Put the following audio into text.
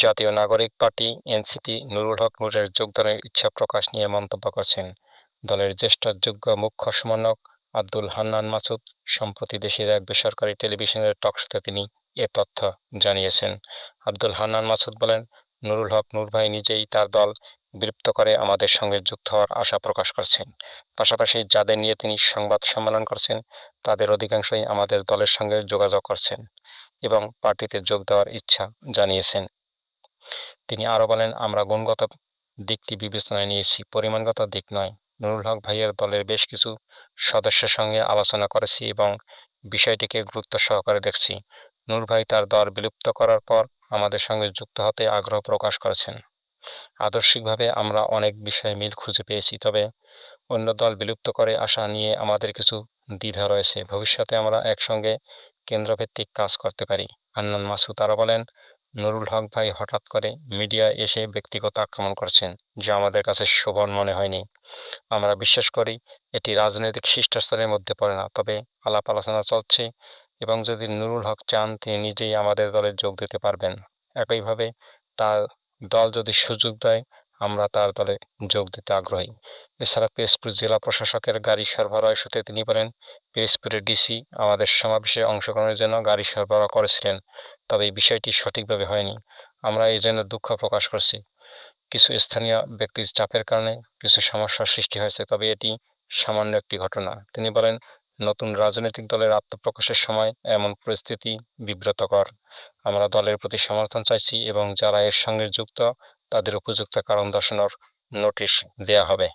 জাতীয় নাগরিক party, NCP, Nurul হক নূরের যোগদানের ইচ্ছা প্রকাশ নিয়ে মন্তব্য করছেন। দলের জ্যেষ্ঠ যোগ্য মুখ্য সমন্বয়ক আব্দুল হান্নান মাসুদ, সম্প্রতি দেশের এক বেসরকারি টেলিভিশনের টকশোতে তিনি এ তথ্য জানিয়েছেন। আব্দুল হান্নান মাসুদ বলেন, নুরুল হক নূর ভাই নিজেই তার দল বিলুপ্ত করে আমাদের সঙ্গে যুক্ত হওয়ার আশা প্রকাশ করছেন। পাশাপাশি যাদের নিয়ে তিনি সংবাদ সম্মেলন করছেন, তাদের অধিকাংশই আমাদের দলের সঙ্গে যোগাযোগ করছেন এবং পার্টিতে যোগ দেওয়ার ইচ্ছা জানিয়েছেন। তিনি আরও বলেন, আমরা গুণগত দিকটি বিবেচনায় নিয়েছি, পরিমাণগত দিক নয়। নুরুল হক ভাইয়ের দলের বেশ কিছু সদস্যের সঙ্গে আলোচনা করেছি এবং বিষয়টিকে গুরুত্ব সহকারে দেখছি। নূর ভাই তার দল বিলুপ্ত করার পর আমাদের সঙ্গে যুক্ত হতে আগ্রহ প্রকাশ করেছেন। আদর্শিকভাবে আমরা অনেক বিষয়ে মিল খুঁজে পেয়েছি, তবে অন্য দল বিলুপ্ত করে আসা নিয়ে আমাদের কিছু দ্বিধা রয়েছে। ভবিষ্যতে আমরা একসঙ্গে কেন্দ্রভিত্তিক কাজ করতে পারি। আন্নান মাসুদ আরও বলেন নুরুল হক ভাই হঠাৎ করে মিডিয়া এসে ব্যক্তিগত আক্রমণ করছেন, যা আমাদের কাছে শোভন মনে হয়নি। আমরা বিশ্বাস করি এটি রাজনৈতিক শিষ্টাচারের মধ্যে পড়ে না, তবে আলাপ আলোচনা চলছে এবং যদি নুরুল হক চান, তিনি নিজেই আমাদের দলে যোগ দিতে পারবেন। একইভাবে তার দল যদি সুযোগ দেয়, আমরা তার দলে যোগ দিতে আগ্রহী। এছাড়া পিরোজপুর জেলা প্রশাসকের গাড়ি সরবরাহ ইস্যুতে তিনি বলেন, পিরোজপুরের ডিসি আমাদের সমাবেশে অংশগ্রহণের জন্য গাড়ি সরবরাহ করেছিলেন। তবে এই বিষয়টি সঠিকভাবে হয়নি। আমরা এই জন্য দুঃখ প্রকাশ করছি। কিছু স্থানীয় ব্যক্তির চাপের কারণে কিছু সমস্যার সৃষ্টি হয়েছে, তবে এটি সামান্য একটি ঘটনা। তিনি বলেন, নতুন রাজনৈতিক দলের আত্মপ্রকাশের সময় এমন পরিস্থিতি বিব্রতকর। আমরা দলের প্রতি সমর্থন চাইছি এবং যারা এর সঙ্গে যুক্ত, তাদের উপযুক্ত কারণ দর্শানোর নোটিশ দেয়া হবে।